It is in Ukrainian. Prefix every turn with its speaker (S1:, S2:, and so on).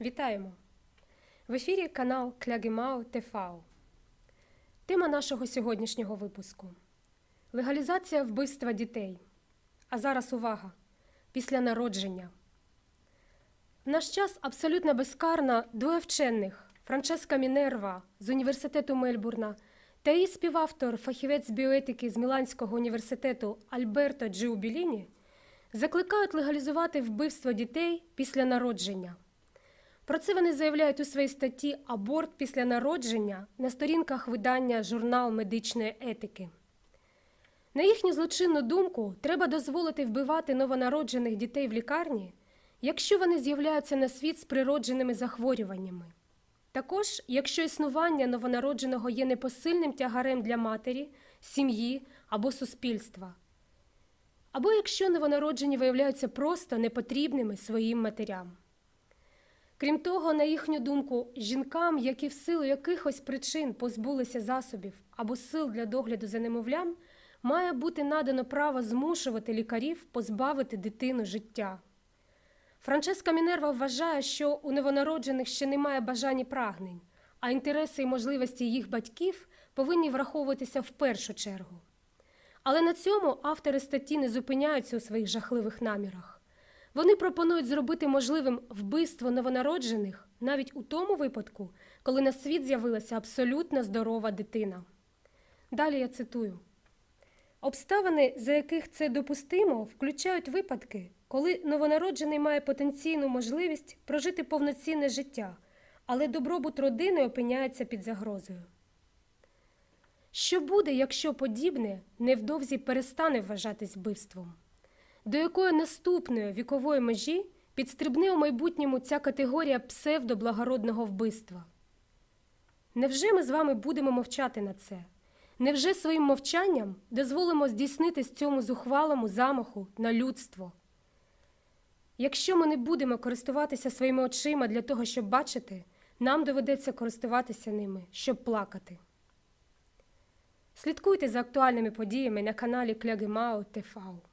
S1: Вітаємо! В ефірі канал Клягемау ТФАУ. Тема нашого сьогоднішнього випуску легалізація вбивства дітей. А зараз увага! Після народження. В наш час абсолютно безкарна двоє вчених Франческа Мінерва з університету Мельбурна та її співавтор, фахівець біоетики з Міланського університету Альберто Джиубіліні закликають легалізувати вбивство дітей після народження. Про це вони заявляють у своїй статті Аборт після народження на сторінках видання журнал медичної етики. На їхню злочинну думку, треба дозволити вбивати новонароджених дітей в лікарні, якщо вони з'являються на світ з природженими захворюваннями. Також, якщо існування новонародженого є непосильним тягарем для матері, сім'ї або суспільства, або якщо новонароджені виявляються просто непотрібними своїм матерям. Крім того, на їхню думку, жінкам, які в силу якихось причин позбулися засобів або сил для догляду за немовлям, має бути надано право змушувати лікарів позбавити дитину життя. Франческа Мінерва вважає, що у новонароджених ще немає бажань і прагнень, а інтереси і можливості їх батьків повинні враховуватися в першу чергу. Але на цьому автори статті не зупиняються у своїх жахливих намірах. Вони пропонують зробити можливим вбивство новонароджених навіть у тому випадку, коли на світ з'явилася абсолютно здорова дитина. Далі я цитую. Обставини, за яких це допустимо, включають випадки, коли новонароджений має потенційну можливість прожити повноцінне життя, але добробут родини опиняється під загрозою. Що буде, якщо подібне невдовзі перестане вважатись вбивством? До якої наступної вікової межі підстрибне у майбутньому ця категорія псевдоблагородного вбивства? Невже ми з вами будемо мовчати на це? Невже своїм мовчанням дозволимо здійснитись цьому зухвалому замаху на людство? Якщо ми не будемо користуватися своїми очима для того, щоб бачити, нам доведеться користуватися ними, щоб плакати. Слідкуйте за актуальними подіями на каналі Клягемау ТФАУ.